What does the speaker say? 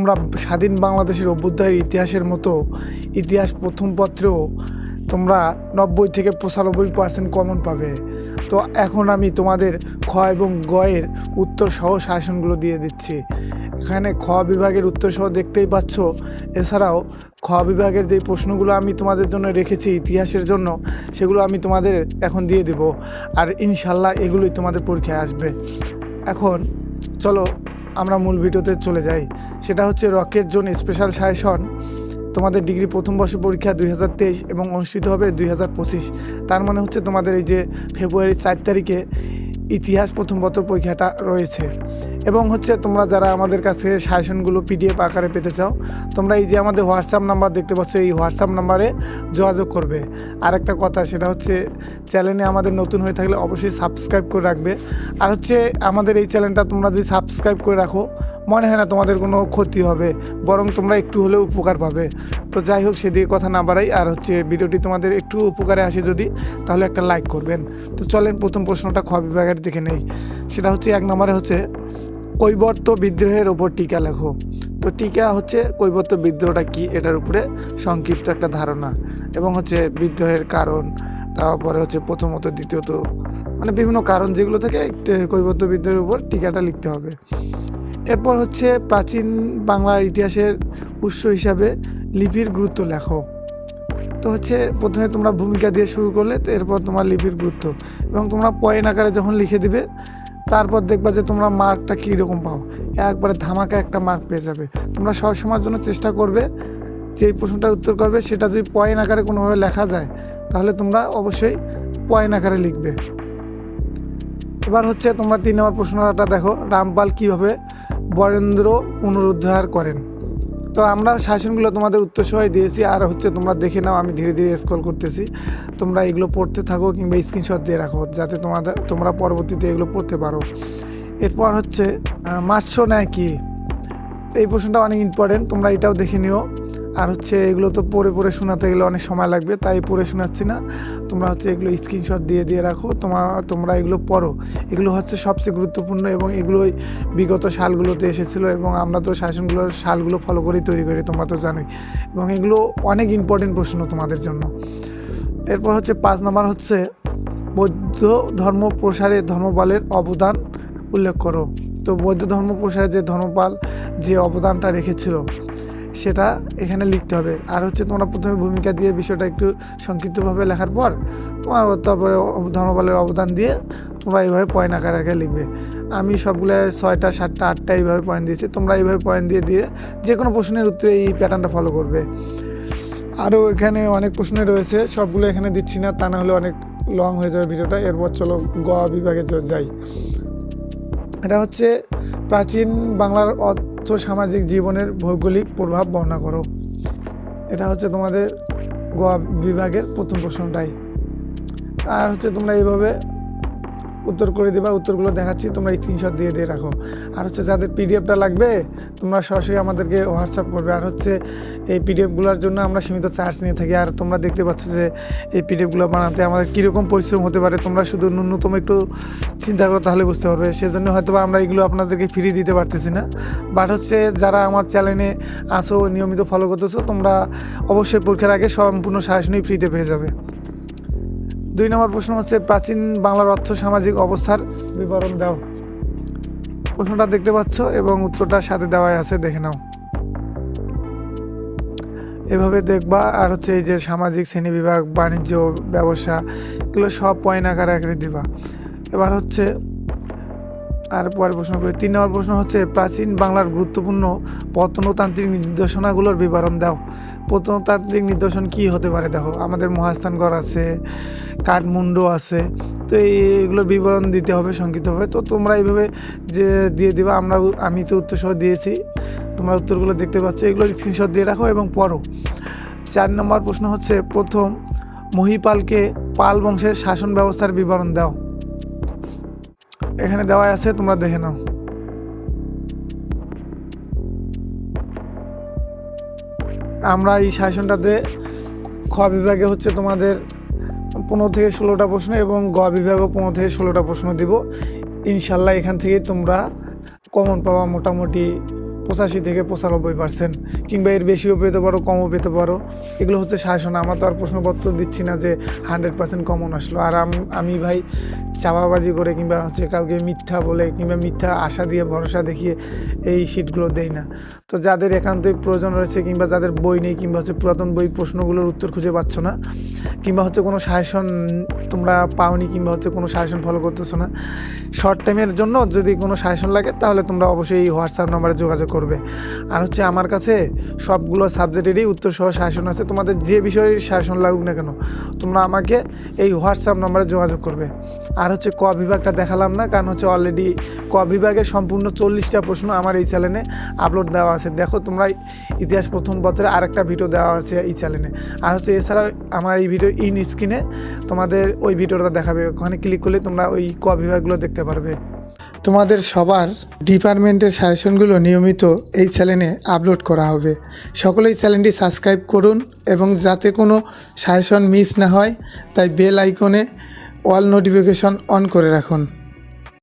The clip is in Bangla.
তোমরা স্বাধীন বাংলাদেশের অভ্যুদয়ের ইতিহাসের মতো ইতিহাস প্রথম পত্রেও তোমরা নব্বই থেকে পঁচানব্বই পার্সেন্ট কমন পাবে। তো এখন আমি তোমাদের খ এবং গয়ের উত্তর সহ শাসনগুলো দিয়ে দিচ্ছি। এখানে খ বিভাগের উত্তর সহ দেখতেই পাচ্ছ, এছাড়াও খ বিভাগের যে প্রশ্নগুলো আমি তোমাদের জন্য রেখেছি ইতিহাসের জন্য, সেগুলো আমি তোমাদের এখন দিয়ে দেব। আর ইনশাল্লাহ এগুলোই তোমাদের পরীক্ষায় আসবে। এখন চলো আমরা মূল ভিডিওতে চলে যাই। সেটা হচ্ছে রকেট জোন স্পেশাল সায়সন তোমাদের ডিগ্রি প্রথম বর্ষ পরীক্ষা দুই হাজার তেইশ এবং অনুষ্ঠিত হবে দুই হাজার পঁচিশ। তার মানে হচ্ছে তোমাদের এই যে ফেব্রুয়ারি চার তারিখে ইতিহাস প্রথম পত্র পরীক্ষাটা রয়েছে। এবং হচ্ছে তোমরা যারা আমাদের কাছে সাজেশনগুলো পিডিএফ আকারে পেতে চাও, তোমরা এই যে আমাদের হোয়াটসঅ্যাপ নাম্বার দেখতে পাচ্ছ, এই হোয়াটসঅ্যাপ নাম্বারে যোগাযোগ করবে। আর একটা কথা, সেটা হচ্ছে চ্যানেলে আমাদের নতুন হয়ে থাকলে অবশ্যই সাবস্ক্রাইব করে রাখবে। আর হচ্ছে আমাদের এই চ্যানেলটা তোমরা যদি সাবস্ক্রাইব করে রাখো মনে হয় না তোমাদের কোনো ক্ষতি হবে, বরং তোমরা একটু হলেও উপকার পাবে। তো যাই হোক, সেদিকে কথা না বাড়াই, আর হচ্ছে ভিডিওটি তোমাদের একটু উপকারে আসে যদি, তাহলে একটা লাইক করবেন। তো চলেন, প্রথম প্রশ্নটা খ বিভাগের দিকে নেই। সেটা হচ্ছে এক নম্বরে হচ্ছে, কৈবর্ত বিদ্রোহের ওপর টিকা লেখো। তো টিকা হচ্ছে, কৈবর্ত বিদ্রোহটা কি, এটার উপরে সংক্ষিপ্ত একটা ধারণা। এবং হচ্ছে বিদ্রোহের কারণ, তারপরে হচ্ছে প্রথমত, দ্বিতীয়ত মানে বিভিন্ন কারণ যেগুলো থেকে কৈবর্ত বিদ্রোহের উপর টিকাটা লিখতে হবে। এরপর হচ্ছে প্রাচীন বাংলার ইতিহাসের উৎস হিসাবে লিপির গুরুত্ব লেখো। তো হচ্ছে প্রথমে তোমরা ভূমিকা দিয়ে শুরু করলে, তো এরপর তোমার লিপির গুরুত্ব। এবং তোমরা পয়েন্ট আকারে যখন লিখে দিবে, তারপর দেখবা যে তোমরা মার্কটা কীরকম পাও। একবারে ধামাকা একটা মার্ক পেয়ে যাবে। তোমরা সবসময়ের জন্য চেষ্টা করবে যে এই প্রশ্নটার উত্তর করবে, সেটা যদি পয়েন্ট আকারে কোনোভাবে লেখা যায়, তাহলে তোমরা অবশ্যই পয়েন্ট আকারে লিখবে। এবার হচ্ছে তোমরা তিন নম্বর প্রশ্নটা দেখো, রামপাল কীভাবে বরেন্দ্র পুনরুদ্ধার করেন। তো আমরা শাসনগুলো তোমাদের উত্তর সহায় দিয়েছি আর হচ্ছে তোমরা দেখে নাও আমি ধীরে ধীরে স্ক্রল করতেছি। তোমরা এগুলো পড়তে থাকো কিংবা স্ক্রিনশট দিয়ে রাখো যাতে তোমাদের তোমরা পরবর্তীতে এগুলো পড়তে পারো। এরপর হচ্ছে আহ, মাৎস্য ন্যায় কি? এই প্রশ্নটা অনেক ইম্পর্টেন্ট তোমরা এটাও দেখে নিও। আর হচ্ছে এগুলো তো পড়ে পড়ে শোনাতে গেলে অনেক সময় লাগবে, তাই পড়ে শোনাচ্ছি না। তোমরা হচ্ছে এগুলো স্ক্রিনশট দিয়ে দিয়ে রাখো, তোমার, তোমরা এগুলো পড়ো। এগুলো হচ্ছে সবচেয়ে গুরুত্বপূর্ণ এবং এগুলোই বিগত সালগুলোতে এসেছিল এবং আমরা তো শাসনগুলো, সালগুলো ফলো করেই তৈরি করি, তোমরা তো জানোই। এবং এগুলো অনেক ইম্পর্টেন্ট প্রশ্ন তোমাদের জন্য। এরপর হচ্ছে পাঁচ নম্বর হচ্ছে, বৌদ্ধ ধর্ম প্রসারে ধর্মপালের অবদান উল্লেখ করো। তো বৌদ্ধ ধর্ম প্রসারে যে ধর্মপাল যে অবদানটা রেখেছিল সেটা এখানে লিখতে হবে। আর হচ্ছে তোমরা প্রথমে ভূমিকা দিয়ে বিষয়টা একটু সংক্ষিপ্তভাবে লেখার পর তোমার তারপরে ধর্মপালের অবদান দিয়ে তোমরা এইভাবে পয়েন্ট আকারে আকারে লিখবে। আমি সবগুলো ছয়টা, সাতটা, আটটা এইভাবে পয়েন্ট দিয়েছি। তোমরা এইভাবে পয়েন্ট দিয়ে দিয়ে যে কোনো প্রশ্নের উত্তরে এই প্যাটার্নটা ফলো করবে। আরও এখানে অনেক প্রশ্ন রয়েছে, সবগুলো এখানে দিচ্ছি না, তা না হলে অনেক লং হয়ে যাবে ভিডিওটা। এরপর চলো গ বিভাগে যাই। এটা হচ্ছে প্রাচীন বাংলার সামাজিক জীবনের ভৌগোলিক প্রভাব বর্ণনা করো। এটা হচ্ছে তোমাদের গোয়া বিভাগের প্রথম প্রশ্নটাই। আর হচ্ছে তোমরা এইভাবে উত্তর করে দিবা, উত্তরগুলো দেখাচ্ছি, তোমরা স্ক্রিনশট দিয়ে দিয়ে রাখো। আর হচ্ছে যাদের পিডিএফটা লাগবে, তোমরা সরাসরি আমাদেরকে হোয়াটসঅ্যাপ করবে। আর হচ্ছে এই পিডিএফগুলোর জন্য আমরা সীমিত চার্জ নিয়ে থাকি। আর তোমরা দেখতে পাচ্ছ যে এই পিডিএফগুলো বানাতে আমাদের কীরকম পরিশ্রম হতে পারে। তোমরা শুধু ন্যূনতম একটু চিন্তা করো, তাহলে বুঝতে পারবে। সেজন্য হয়তো আমরা এগুলো আপনাদেরকে ফ্রি দিতে পারতেছি না। বাট হচ্ছে যারা আমার চ্যানেলে আসো নিয়মিত ফলো করতেছো, তোমরা অবশ্যই পরীক্ষার আগে সম্পূর্ণ সাজনই ফ্রিতে পেয়ে যাবে। দুই নম্বর প্রশ্ন হচ্ছে, প্রাচীন বাংলার অর্থ সামাজিক অবস্থার বিবরণ দাও। প্রশ্নটা দেখতে পাচ্ছ এবং উত্তরটা সাথে দেওয়াই আছে, দেখে নাও। এভাবে দেখবা, আর হচ্ছে এই যে সামাজিক, শ্রেণি বিভাগ, বাণিজ্য, ব্যবসা, এগুলো সব পয়েন্ট আকারে আকারে দিবা। এবার হচ্ছে আর পরের প্রশ্ন করি। তিন নম্বর প্রশ্ন হচ্ছে, প্রাচীন বাংলার গুরুত্বপূর্ণ প্রত্নতান্ত্রিক নির্দেশনাগুলোর বিবরণ দাও। প্রত্নতান্ত্রিক নিদর্শন কি হতে পারে দেখো? আমাদের মহাস্থানগড় আছে, কাঠমুন্ডু আছে, তো এই- এগুলোর বিবরণ দিতে হবে সংক্ষিপ্তভাবে। তো তোমরা এইভাবে যে দিয়ে দিবা, আমরা আমি তো উত্তর সহ দিয়েছি। তোমরা উত্তরগুলো দেখতে পাচ্ছ। এগুলো স্ক্রিনশট দিয়ে রাখো এবং পড়ো। চার নম্বর প্রশ্ন হচ্ছে, প্রথম মহিপালকে পাল বংশের শাসন ব্যবস্থার বিবরণ দাও। এখানে দেওয়া আছে, তোমরা দেখে নাও। আমরা এই শাসনটাতে খ বিভাগে হচ্ছে তোমাদের পনেরো থেকে ষোলোটা প্রশ্ন এবং গ বিভাগও পনেরো থেকে ষোলোটা প্রশ্ন দিব। ইনশাল্লাহ এখান থেকে তোমরা কমন পাওয়া মোটামুটি পঁচাশি থেকে পঁচানব্বই পার্সেন্ট কিংবা এর বেশিও পেতে পারো, কমও পেতে পারো। এগুলো হচ্ছে সাজেশন আমার তো আর প্রশ্নপত্র দিচ্ছি না যে হান্ড্রেড পার্সেন্ট কমন আসলো। আর আমি ভাই চাপাবাজি করে কিংবা হচ্ছে কাউকে মিথ্যা বলে কিংবা মিথ্যা আশা দিয়ে, ভরসা দেখিয়ে এই শিটগুলো দেই না। তো যাদের একান্তই প্রয়োজন রয়েছে কিংবা যাদের বই নেই কিংবা হচ্ছে পুরাতন বই প্রশ্নগুলোর উত্তর খুঁজে পাচ্ছ না, কিংবা হচ্ছে কোনো সাজেশন তোমরা পাওনি কিংবা হচ্ছে কোনো সাজেশন ফলো করতেছো না শর্ট টাইমের জন্য যদি কোনো সাজেশন লাগে তাহলে তোমরা অবশ্যই এই হোয়াটসঅ্যাপ নাম্বারে যোগাযোগ করবে। আর হচ্ছে আমার কাছে সবগুলো সাবজেক্টেরই উত্তর সহ সাজেশন আছে। তোমাদের যে বিষয়ের শাসন লাগুক না কেন, তোমরা আমাকে এই হোয়াটসঅ্যাপ নম্বরে যোগাযোগ করবে। আর হচ্ছে ক বিভাগটা দেখালাম না, কারণ হচ্ছে অলরেডি ক বিভাগের সম্পূর্ণ চল্লিশটা প্রশ্ন আমার এই চ্যানেলে আপলোড দেওয়া আছে। দেখো, তোমরা ইতিহাস প্রথম পত্রে আরেকটা ভিডিও দেওয়া আছে এই চ্যানেলে আর হচ্ছে এছাড়াও আমার এই ভিডিওর ইন স্ক্রিনে তোমাদের ওই ভিডিওটা দেখাবে। ওখানে ক্লিক করলে তোমরা ওই ক বিভাগগুলো দেখতে পারবে। তোমাদের সবার ডিপার্টমেন্টের সাজেশনগুলো নিয়মিত এই চ্যানেলে আপলোড করা হবে। সকলেই চ্যানেলটি সাবস্ক্রাইব করুন এবং যাতে কোনো সাজেশন মিস না হয়, তাই বেল আইকনে অল নোটিফিকেশন অন করে রাখুন।